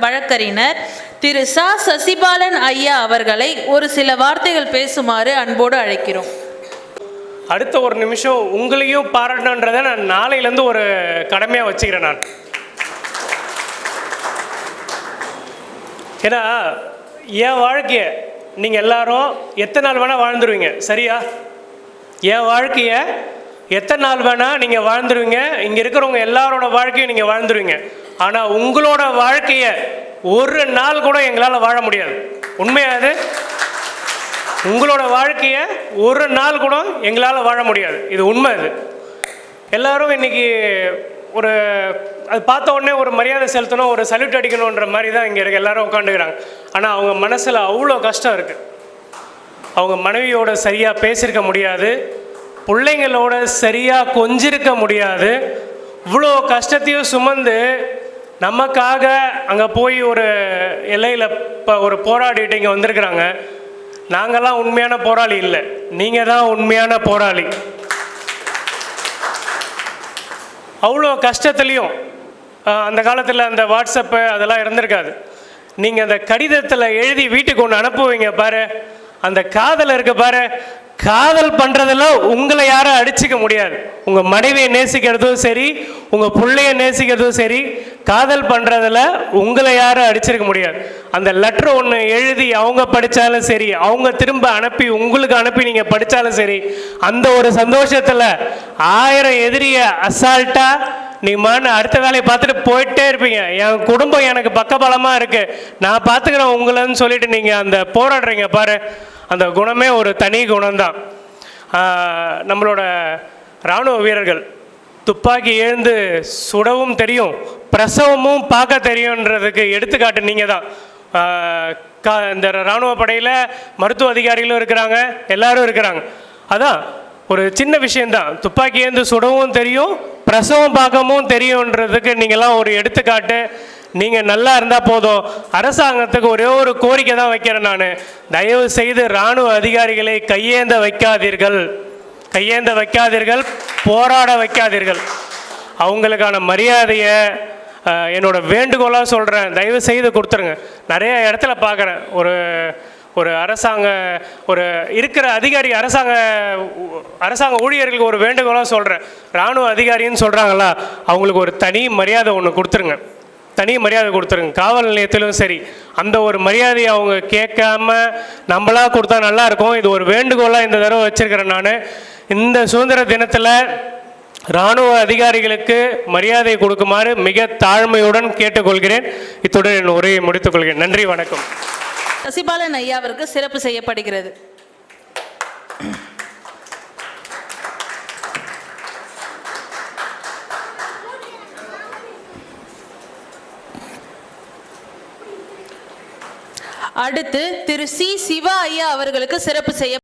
வழக்கறிஞர் திரு சா. சசிபாலன் ஐயா அவர்களை ஒரு சில வார்த்தைகள் பேசுமாறு அன்போடு அழைக்கிறோம். அடுத்த ஒரு நிமிஷம் உங்களையும் பாராட்டணுன்றதை நான் நாளையிலேருந்து ஒரு கடமையாக வச்சுக்கிறேன் நான். ஏன்னா என் வாழ்க்கையை நீங்கள் எல்லாரும் எத்தனை நாள் வேணால் வாழ்ந்துருவீங்க. சரியா? என் வாழ்க்கையை எத்தனை நாள் வேணால் நீங்கள் வாழ்ந்துருவீங்க. இங்கே இருக்கிறவங்க எல்லாரோட வாழ்க்கையும் நீங்கள் வாழ்ந்துருவீங்க. ஆனால் உங்களோட வாழ்க்கையை ஒரு நாள் கூட எங்களால் வாழ முடியாது. உண்மையாது உங்களோட வாழ்க்கையை ஒரு நாள் கூட எங்களால் வாழ முடியாது. இது உண்மை இது எல்லோரும் இன்னைக்கு ஒரு அது பார்த்த உடனே ஒரு மரியாதை செலுத்தணும் ஒரு சல்யூட் அடிக்கணுன்ற மாதிரி தான் இங்கே இருக்க எல்லாரும் உட்காந்துக்கிறாங்க ஆனால் அவங்க மனசில் அவ்வளோ கஷ்டம் இருக்குது அவங்க மனைவியோட சரியாக பேசியிருக்க முடியாது. பிள்ளைங்களோட சரியாக கொஞ்சிருக்க முடியாது. இவ்வளோ கஷ்டத்தையும் சுமந்து நமக்காக அங்கே போய் ஒரு எல்லையில் இப்போ ஒரு போராடிட்டு இங்கே வந்திருக்கிறாங்க. நாங்கள்லாம் உண்மையான போராளி இல்லை. நீங்கள் தான் உண்மையான போராளி. அவ்வளோ கஷ்டத்துலேயும் அந்த காலத்தில் அந்த வாட்ஸ்அப்பு அதெல்லாம் இருந்திருக்காது. நீங்கள் அந்த கடிதத்தில் எழுதி வீட்டுக்கு ஒன்று அனுப்புவீங்க பாரு. அந்த காதல் இருக்க பாரு. காதல் பண்ணுறதெல்லாம் உங்களை யாரும் அடிச்சுக்க முடியாது. உங்கள் மனைவியை நேசிக்கிறதும் சரி உங்கள் பிள்ளைய நேசிக்கிறதும் சரி காதல் பண்ணுறதில் உங்களை யாரும் அடிச்சிருக்க முடியாது. அந்த லெட்டர் ஒன்று எழுதி அவங்க படித்தாலும் சரி அவங்க திரும்ப அனுப்பி உங்களுக்கு அனுப்பி நீங்கள் படித்தாலும் சரி அந்த ஒரு சந்தோஷத்தில் ஆயிரம் எதிரியை அசால்ட்டாக நீ மன அடுத்த வேலையை பார்த்துட்டு போயிட்டே இருப்பீங்க. என் குடும்பம் எனக்கு பக்கபலமாக இருக்குது நான் பார்த்துக்கிறேன் உங்களைன்னு சொல்லிட்டு நீங்கள் அந்த போராடுறீங்க பாரு. அந்த குணமே ஒரு தனி குணம்தான். நம்மளோட இராணுவ வீரர்கள் துப்பாக்கி எழுந்து சுடவும் தெரியும் பிரசவமும் பார்க்க தெரியுன்றதுக்கு எடுத்துக்காட்டு நீங்கள் தான் கா இந்த இராணுவ படையில் மருத்துவ அதிகாரிகளும் இருக்கிறாங்க எல்லாரும் இருக்கிறாங்க. அதான் ஒரு சின்ன விஷயந்தான் துப்பாக்கி ஏந்து சுடவும் தெரியும் பிரசவம் பார்க்கவும் தெரியுன்றதுக்கு நீங்கள்லாம் ஒரு எடுத்துக்காட்டு. நீங்கள் நல்லா இருந்தால் போதும். அரசாங்கத்துக்கு ஒரே ஒரு கோரிக்கை தான் வைக்கிறேன் நான். தயவு செய்து இராணுவ அதிகாரிகளை கையேந்த வைக்காதீர்கள். கையேந்த வைக்காதீர்கள். போராட வைக்காதீர்கள். அவங்களுக்கான மரியாதையை என்னோட வேண்டுகோளாக சொல்கிறேன் தயவு செய்து கொடுத்துருங்க. நிறைய இடத்துல பார்க்குறேன் ஒரு ஒரு அரசாங்க ஒரு இருக்கிற அதிகாரி அரசாங்க அரசாங்க ஊழியர்களுக்கு ஒரு வேண்டுகோளாக சொல்கிறேன் இராணுவ அதிகாரின்னு சொல்கிறாங்களா அவங்களுக்கு ஒரு தனி மரியாதை ஒன்று கொடுத்துருங்க. தனி மரியாதை கொடுத்துருங்க. காவல் நிலையத்திலும் சரி. அந்த ஒரு மரியாதையை அவங்க கேட்காம நம்மளா கொடுத்தா நல்லா இருக்கும். இது ஒரு வேண்டுகோளாக இந்த தடவை வச்சிருக்கிறேன் நான். இந்த சுதந்திர தினத்தில் இராணுவ அதிகாரிகளுக்கு மரியாதை கொடுக்குமாறு மிக தாழ்மையுடன் கேட்டுக்கொள்கிறேன். இத்துடன் என் உரையை முடித்துக் கொள்கிறேன். நன்றி வணக்கம். சசிபாலன் ஐயாவிற்கு சிறப்பு செய்யப்படுகிறது. அடுத்து திரு சி சிவா ஐயா அவர்களுக்கு சிறப்பு செய்ய